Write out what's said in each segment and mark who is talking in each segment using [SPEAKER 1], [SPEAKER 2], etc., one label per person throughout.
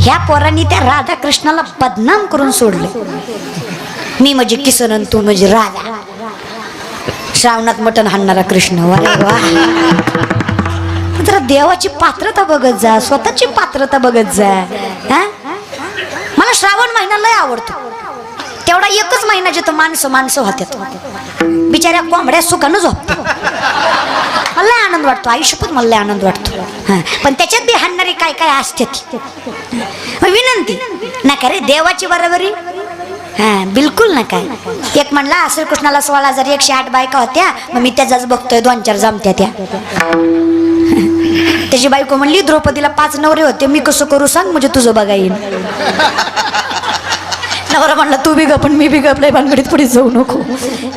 [SPEAKER 1] ह्या पोरांनी त्या राधाकृष्णाला बदनाम करून सोडले. मी म्हणजे किसन आणि तू म्हणजे राधा. श्रावणात मटण हाणणारा कृष्ण. अरे वा. जरा देवाची पात्रता बघत जा स्वतःची पात्रता बघत जा. हा? मला श्रावण महिना लय आवडतो. तेवढा एकच महिना जिथं माणसं माणसं होत्यात. बिचाऱ्या कोंबड्या सुखानं झोपतात मला लय आनंद वाटतो आयुष्यपत मला लय आनंद वाटतो पण त्याच्यात बी हाणणारे काय काय असतात मग हो, विनंती. नका रे देवाची बरोबरी. हा बिलकुल ना काय एक म्हणला असेल कृष्णाला सोळा हजार एकशे आठ बायका होत्या मग मी त्याचाच बघतोय दोन चार जमत्या त्या. त्याची बायको म्हणली द्रौपदीला पाच नवरे होते मी कसं करू सांग म्हणजे तुझं बघा येईल. नवरा म्हणला तू बी गप पण मी बी गपलाय भानगडीत पुढे जाऊ नको.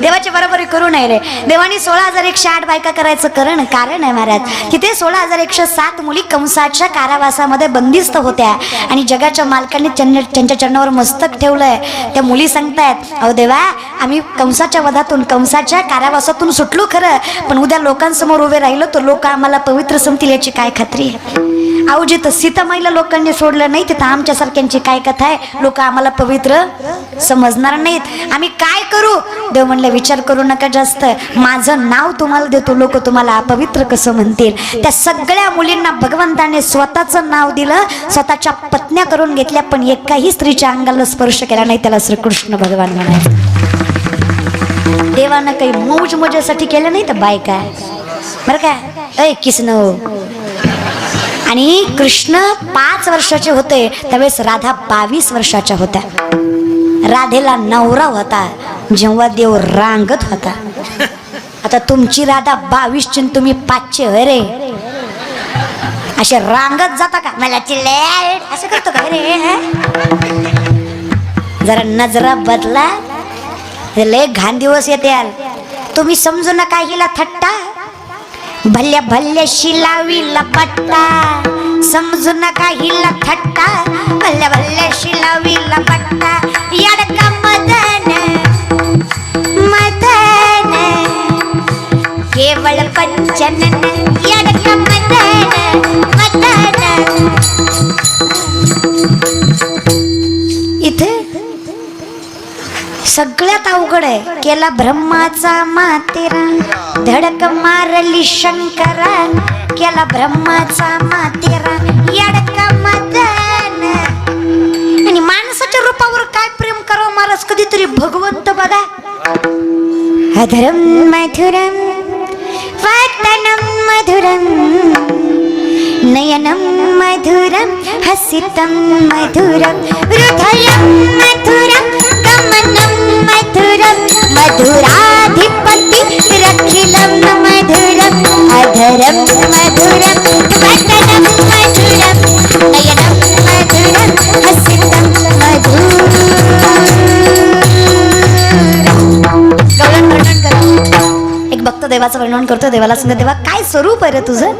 [SPEAKER 1] देवाची बरोबरी करू नये रे. देवानी सोळा हजार एकशे आठ बायका करायचं करण कारण आहे महाराज की ते सोळा हजार एकशे सात मुली कंसाच्या कारावासामध्ये बंदिस्त होत्या. आणि जगाच्या मालकांनी त्यांच्या चरणावर मस्तक ठेवलंय. त्या मुली सांगतायत अहो देवा आम्ही कंसाच्या वधातून कंसाच्या कारावासातून सुटलो खरं पण उद्या लोकांसमोर उभे राहिलो तर लोक आम्हाला पवित्र समतील याची काय खात्री आहे? अहो जिथं सीतामाईला लोकांनी सोडलं नाही तिथं आमच्यासारख्यांची काय कथा आहे? लोक आम्हाला पवित्र समजणार नाहीत. आम्ही काय करू? देव म्हणलं विचार करू नका जास्त. माझं नाव तुम्हाला देतो लोक तुम्हाला अपवित्र कसं म्हणतील? त्या सगळ्या मुलींना भगवंताने स्वतःचं नाव दिलं स्वतःच्या पत्न्या करून घेतल्या पण एकाही स्त्रीच्या अंगाला स्पर्श केला नाही त्याला श्रीकृष्ण भगवान म्हणाले. देवानं काही मौज मजेसाठी केलं नाही तर बाय काय बरं काय ऐ किसन हो? आणि कृष्ण पाच वर्षाचे होते. त्यावेळेस राधा बावीस वर्षाच्या होत्या. राधेला नवरा होता. जेव्हा देव रांगत होता. आता तुमची राधा बावीसची आणि तुम्ही पाचशे होय रे? असे रांगत जाता का? मला चिल्ले असं करतो का? रे जरा नजरा बदला. लय घाण दिवस येते यार. तुम्ही समजू नका हिला थट्टा. भल्या भल्या शिलावी लपट्टा समजू नका हिला थट्टा. भल्या भल्या शिलावी लपट्टा यडका मदन मदन. केवळ पंचनन यडका मदन मदन. सगळ्यात अवघड आहे. केला ब्रह्माचा मातेरा धडक मारली शंकरा केला ब्रह्माचा मातेरा यडक मदन. आणि माणसाच्या रूपावर काय प्रेम करावं महाराज? कधीतरी भगवंत बघा. अधरम मधुरम वातनम मधुरम नयनं मधुरम हसितं मधुरम हृदयम मधुरम. मधुरम मधुरम वदनं मधुरम नयनम मधुरम हसितम मधुरं एक भक्त देवाचं वर्णन करतो देवाला सांगत देवा काय स्वरूप आहे रे तुझं?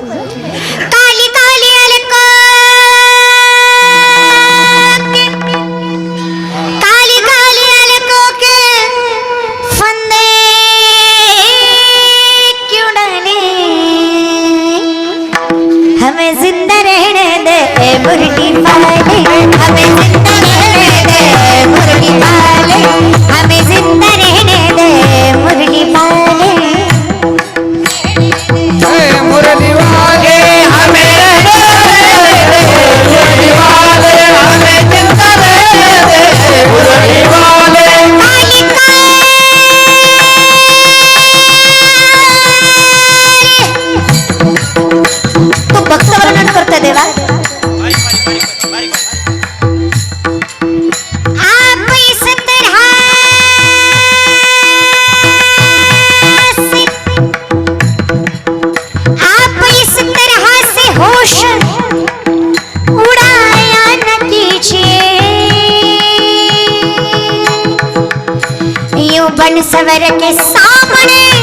[SPEAKER 1] बन सवर के सामने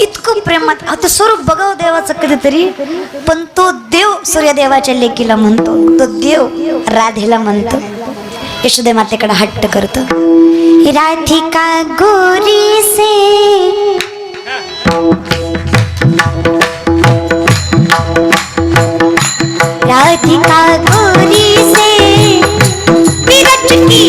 [SPEAKER 1] इतकं प्रेमात आता स्वरूप बघाव देवाचं कधीतरी पण तो देव सूर्यदेवाच्या लेकीला म्हणतो. तो देव राधेला म्हणतो. यशोदे मातेकडे हट्ट करतो. राधिका गोरी से? राधिका गोरी से? विरट की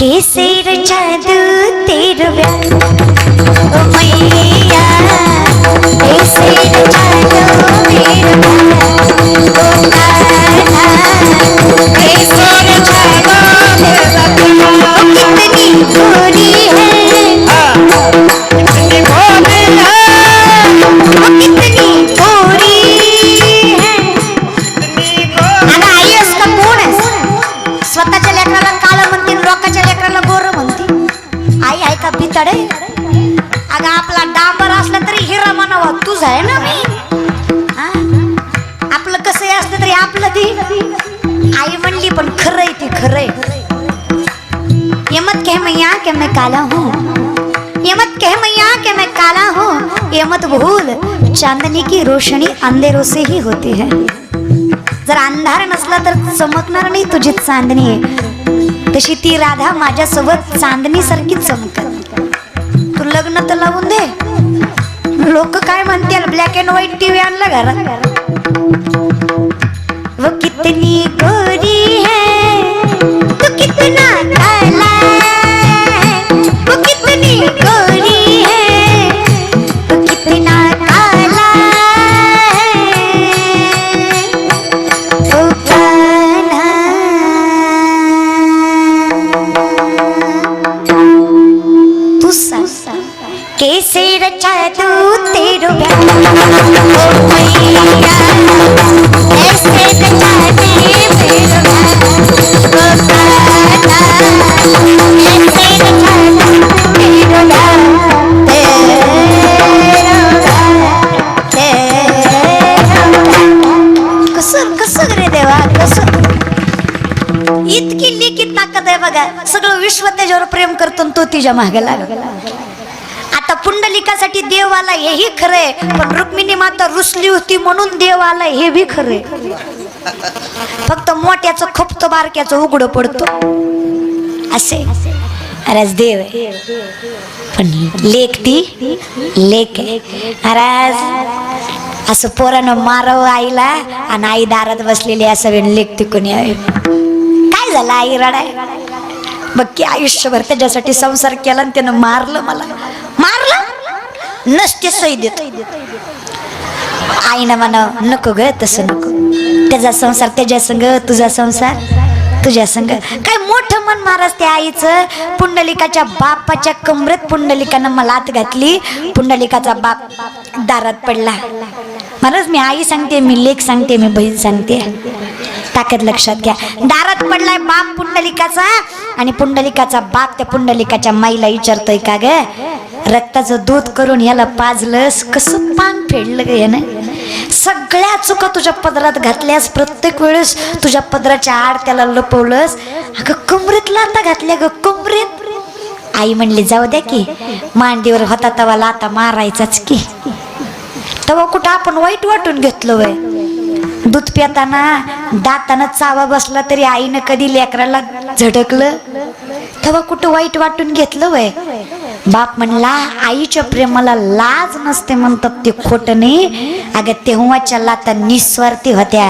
[SPEAKER 2] కేసేరు చదు
[SPEAKER 1] తిరువ్యా ఉమయ్యా కేసేరు చదు
[SPEAKER 2] తిరువ్యా ఓ
[SPEAKER 1] కానా కేసేరు చదు कि मैं काला हूँ। ये मत कह मैया कि मैं काला हूँ। ये मत भूल चांदनी की रोशनी अंधेरों से ही होती है। जर अंधार नसला तर चमकणार नाही तुझी चांदणी। आहे तशी ती राधा माझ्यासोबत चांदणी सारखी चमकत। तू लग्न तर लावून दे। लोक काय म्हणतील? ब्लॅक अँड व्हाईट टीव्ही आणला घरात? व कितनी गोरी बघा सगळं विश्व त्याच्यावर प्रेम करतो आणि तो तिच्यामागे लागला. आता पुंडलिकासाठी देव आला हेही खरंय पण रुक्मिणी माता रुसली होती म्हणून देव आला हे बी खरंय. फक्त मोठ्याचं खपतो बारक्याचं उघड पडतो. असे. अरे देव आहे. पण लेख ती लेख आहे. असं पोरानं मारव आईला आणि आई दारात बसलेली असं लेख तिकून यावे. काय झालं आई रडाय? बघ की आयुष्यभर त्याच्यासाठी संसार केला आणि त्यानं मारलं मला. मारलं? नसते सही देत. आईनं म्हणा नको ग तसं नको. त्याचा संसार त्याच्या संग तुझा संसार तुझ्या संग. काय मोठं मन महाराज त्या आईचं? पुंडलिकाच्या बापाच्या कमरेत पुंडलिकानं मला आत घातली. पुंडलिकाचा बाप दारात पडला. महाराज मी आई सांगते मी लेख सांगते मी बहीण सांगते. ताकद लक्षात घ्या. दारात पडलाय बाप पुंडलिकाचा आणि पुंडलिकाचा बाप त्या पुंडलिकाच्या माईला विचारतोय का ग? रक्ताचं दूध करून याला पाजलंस कसं पान फेडलं ग यानं? सगळ्या चुका तुझ्या पदरात घातल्यास प्रत्येक वेळेस तुझ्या पदराच्या आड त्याला लपवलंस. अगं कमरेत लाता घातल्या ग कमरेत. आई म्हणली जाऊ द्या की मांडीवर होता तवा लाता मारायचाच की. तवा कुठं आपण वाईट वाटून घेतलं वय. दूध पिताना दातानं चावा बसला तरी आईनं कधी लेकराला झडकलं? तेव्हा कुठं वाईट वाटून घेतलं वय? बाप म्हणला आईच्या प्रेमाला लाज नसते म्हणतात ते खोट नाही अगं तेव्हाच्या लाता निस्वार्थी होत्या.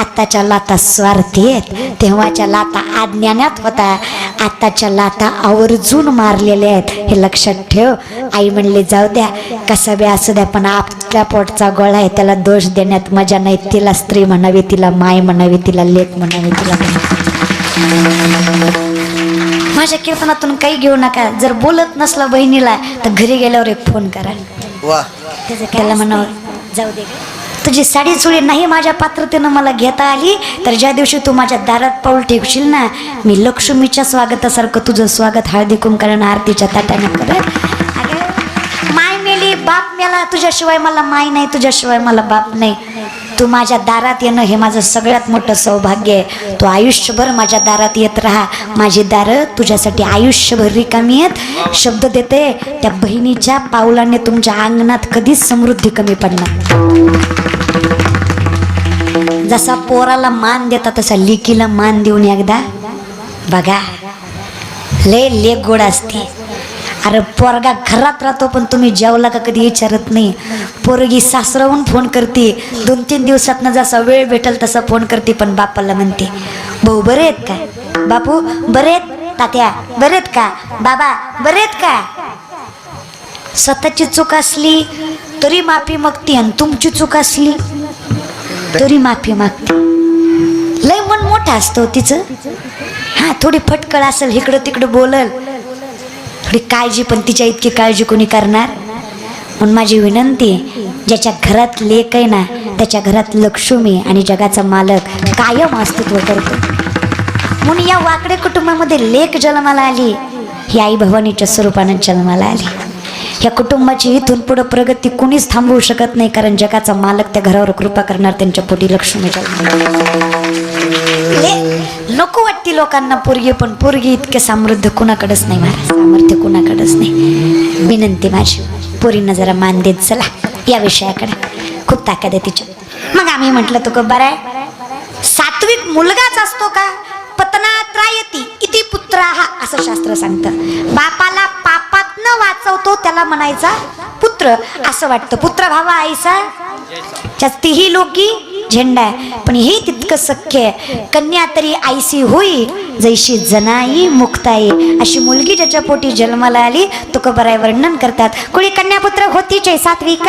[SPEAKER 1] आत्ताच्या लाता स्वार्थी आहेत. तेव्हाच्या लाता आज्ञानात होता. आत्ताच्या लाता आवर्जून मारलेल्या आहेत. हे लक्षात ठेव. आई म्हणले जाऊ द्या. कसं बी असू द्या पण आपल्या पोटचा गोळा आहे. त्याला दोष देण्यात मजा नाही. तिला स्त्री म्हणावी तिला माय म्हणावी तिला लेख म्हणावी तिला माझ्या कीर्तनातून काही घेऊ नका. जर बोलत नसला बहिणीला तर घरी गेल्यावर एक फोन करा. त्याचं त्याला म्हणावं जाऊ दे तुझी साडी चुळी नाही माझ्या पात्रतेनं मला घेता आली तर ज्या दिवशी तू माझ्या दारात पाऊल ठेवशील ना मी लक्ष्मीच्या स्वागतासारखं तुझं स्वागत हळदी कुंकरण आरतीच्या ताटाने करेल अगं, माय मेली बाप मेला तुझ्याशिवाय मला माय नाही तुझ्याशिवाय मला बाप नाही. तू माझ्या दारात येणं हे माझं सगळ्यात मोठं सौभाग्य आहे. तू आयुष्यभर माझ्या दारात येत राहा. माझी दारं तुझ्यासाठी आयुष्यभर रिकामी आहेत. शब्द देते त्या बहिणीच्या पावलाने तुमच्या अंगणात कधीच समृद्धी कमी पडणार जसा पोराला मान देता तसा लिकीला मान देऊन एकदा. बघा लय लेक गोड असते. अरे पोरगा घरात राहतो पण तुम्ही जेवला का कधी विचारत नाही? पोरगी सासराहून फोन करते. दोन तीन दिवसातनं जसा वेळ भेटेल तसा फोन करते पण बापाला म्हणते भाऊ बरे आहेत का? बापू बरे आहेत. तात्या बरे आहेत का? बाबा बरे आहेत का? स्वतःची चूक असली तरी माफी मागते आणि तुमची चूक असली तरी माफी मागते. लय मन मोठा असतो हो तिचं. हा थोडी फटकळ असेल इकडं तिकडं बोलल थोडी काळजी पण तिच्या इतकी काळजी कोणी करणार? म्हणून माझी विनंती ज्याच्या घरात लेक आहे ना त्याच्या घरात लक्ष्मी आणि जगाचा मालक कायम अस्तित्व करतो. म्हणून या वाकडे कुटुंबामध्ये लेक जन्माला आली. ही आई भवानीच्या स्वरूपानं जन्माला आली. या कुटुंबाची इथून पुढे प्रगती कुणीच थांबवू शकत नाही कारण जगाचा मालक त्या घरावर कृपा करणार त्यांच्या पोटी लक्ष्मी नको वाटते लोकांना पोरगी पण पोरगी इतके समृद्ध कुणाकडेच नाही महाराज. सामर्थ्य कुणाकडेच नाही. विनंती माझी. पोरींना जरा मान देत चला या विषयाकडे. खूप ताकद आहे तिच्या मग आम्ही म्हटलं तो का बरं आहे. सात्विक मुलगाच असतो का? पतना त्रायती इति पुत्र हा असं शास्त्र सांगतं. बापाला पापात न वाचवतो त्याला म्हणायचा पुत्र. असं वाटतं. पुत्र भावा आईचा तीही लोकी झेंडा आहे. पण हे तितकं सख्य आहे. कन्या तरी आईसी होई जैशी जनाई मुक्ताई. अशी मुलगी ज्याच्या पोटी जन्माला आली तुकोबराय वर्णन करतात. कोणी कन्यापुत्र होतीचे सातवी